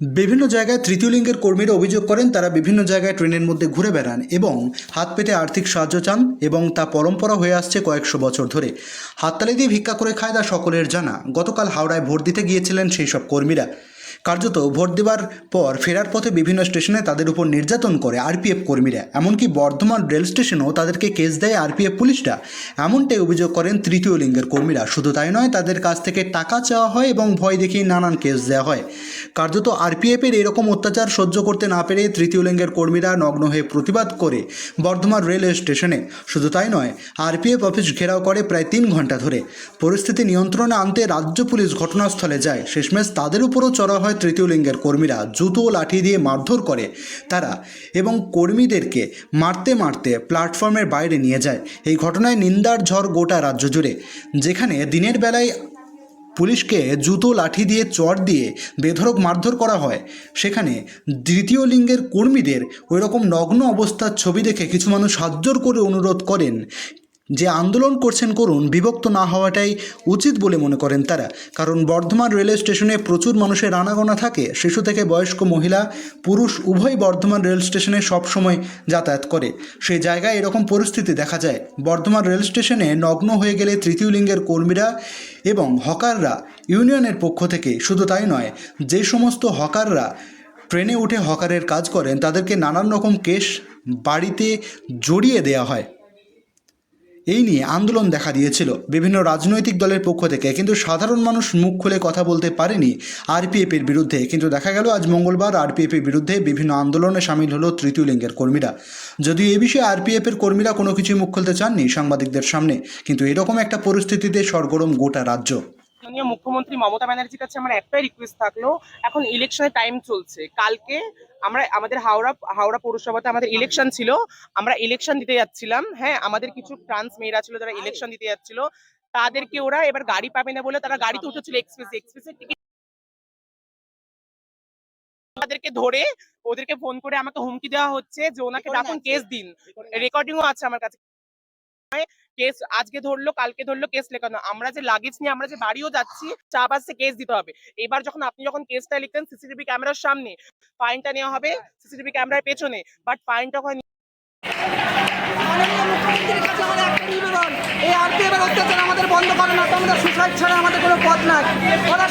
বিভিন্ন জায়গায় তৃতীয় লিঙ্গের কর্মীরা অভিযোগ করেন তারা বিভিন্ন জায়গায় ট্রেনের মধ্যে ঘুরে বেড়ান এবং হাত পেতে আর্থিক সাহায্য চান এবং তা পরম্পরা হয়ে আসছে কয়েকশো বছর ধরে। হাততালি দিয়ে ভিক্ষা করে খায় তা সকলের জানা। গতকাল হাওড়ায় ভোট দিতে গিয়েছিলেন সেই সব কর্মীরা। কার্যত ভোট দেওয়ার পর ফেরার পথে বিভিন্ন স্টেশনে তাদের উপর নির্যাতন করে আরপিএফ কর্মীরা। এমনকি বর্ধমান রেল স্টেশনেও তাদেরকে কেস দেয় আরপিএফ পুলিশরা। এমনটাই অভিযোগ করেন তৃতীয় লিঙ্গের কর্মীরা। শুধু তাই নয়, তাদের কাছ থেকে টাকা চাওয়া হয় এবং ভয় দেখিয়ে নানান কেস দেওয়া হয়। কার্যত আরপিএফের এরকম অত্যাচার সহ্য করতে না পেরে তৃতীয় লিঙ্গের কর্মীরা নগ্ন হয়ে প্রতিবাদ করে বর্ধমান রেলওয়ে স্টেশনে। শুধু তাই নয়, আরপিএফ অফিস ঘেরাও করে প্রায় তিন ঘণ্টা ধরে। পরিস্থিতি নিয়ন্ত্রণে আনতে রাজ্য পুলিশ ঘটনাস্থলে যায়। শেষমেশ তাদের উপরও চড়া হয় তৃতীয় লিঙ্গের কর্মীরা। জুতো লাঠি দিয়ে মারধর করে তারা এবং কর্মীদেরকে মারতে মারতে প্ল্যাটফর্মের বাইরে নিয়ে যায়। এই ঘটনায় নিন্দার ঝড় গোটা রাজ্য জুড়ে, যেখানে দিনের বেলায় পুলিশকে জুতো, লাঠি দিয়ে চট দিয়ে বেধরক মারধর করা হয়। সেখানে দ্বিতীয় লিঙ্গের কর্মীদের ওইরকম নগ্ন অবস্থার ছবি দেখে কিছু মানুষ হাতজোর করে অনুরোধ করেন যে আন্দোলন করছেন করুন, বিভক্ত না হওয়াটাই উচিত বলে মনে করেন তারা। কারণ বর্ধমান রেলওয়ে স্টেশনে প্রচুর মানুষের আনাগোনা থাকে, শিশু থেকে বয়স্ক মহিলা, পুরুষ উভয় বর্ধমান রেল স্টেশনে সবসময় যাতায়াত করে। সেই জায়গায় এরকম পরিস্থিতি দেখা যায়। বর্ধমান রেল স্টেশনে নগ্ন হয়ে গেলে তৃতীয় লিঙ্গের কর্মীরা এবং হকাররা ইউনিয়নের পক্ষ থেকে, শুধু তাই নয়, যে সমস্ত হকাররা ট্রেনে উঠে হকারের কাজ করেন, তাদেরকে নানান রকম কেস বাড়িতে জড়িয়ে দেওয়া হয়। এই নিয়ে আন্দোলন দেখা দিয়েছিল। বিভিন্ন রাজনৈতিক দলের পক্ষ থেকে কিন্তু সাধারণ মানুষ মুখ খুলে কথা বলতে পারেনি আরপিএফের বিরুদ্ধে। কিন্তু দেখা গেল, আজ মঙ্গলবার আরপিএফের বিরুদ্ধে বিভিন্ন আন্দোলনে সামিল হলো তৃতীয় লিঙ্গের কর্মীরা। যদিও এ বিষয়ে আরপিএফের কর্মীরা কোনো কিছুই মুখ খুলতে চাননি সাংবাদিকদের সামনে, কিন্তু এরকম একটা পরিস্থিতিতে সরগরম গোটা রাজ্য। মাননীয় মুখ্যমন্ত্রী মমতা ব্যানার্জির কাছে আমার একটাই রিকোয়েস্ট থাকল এখন ইলেকশনের টাইম চলছে। কালকে আমরা আমাদের হাওড়া হাওড়া পৌরসভাতে আমাদের ইলেকশন ছিল আমরা ইলেকশন দিতে যাচ্ছিলাম। হ্যাঁ আমাদের কিছু ট্রান্স মেয়েরা ছিল যারা ইলেকশন দিতে যাচ্ছিল তাদেরকে ওরা এবার গাড়ি পাবে না বলে তারা গাড়িতে উঠেছিল এক্সপ্রেস এক্সপ্রেসের টিকিট তাদেরকে ধরে ওদেরকে ফোন করে আমাকে হুমকি দেওয়া হচ্ছে যে ওনাকে ডাকুন কেস দিন। রেকর্ডিংও আছে আমার কাছে। কেস আজকে ধরলো, কালকে ধরলো কেস লেখানো। আমরা যে লাগেজ নিয়ে আমরা যে বাড়িও যাচ্ছি আসছে কেস দিতে হবে। এবার যখন আপনি যখন কেসটা লিখতেন সিসিটিভি ক্যামেরার সামনে ফাইনটা নেওয়া হবে সিসিটিভি ক্যামেরার পেছনে বাট ফাইনটা ওখানে আমাদের এই আমাদের বন্ধ করে না তো আমরা সুসাইড ছাড়া আমাদের কোনো পথ নাই। ওরা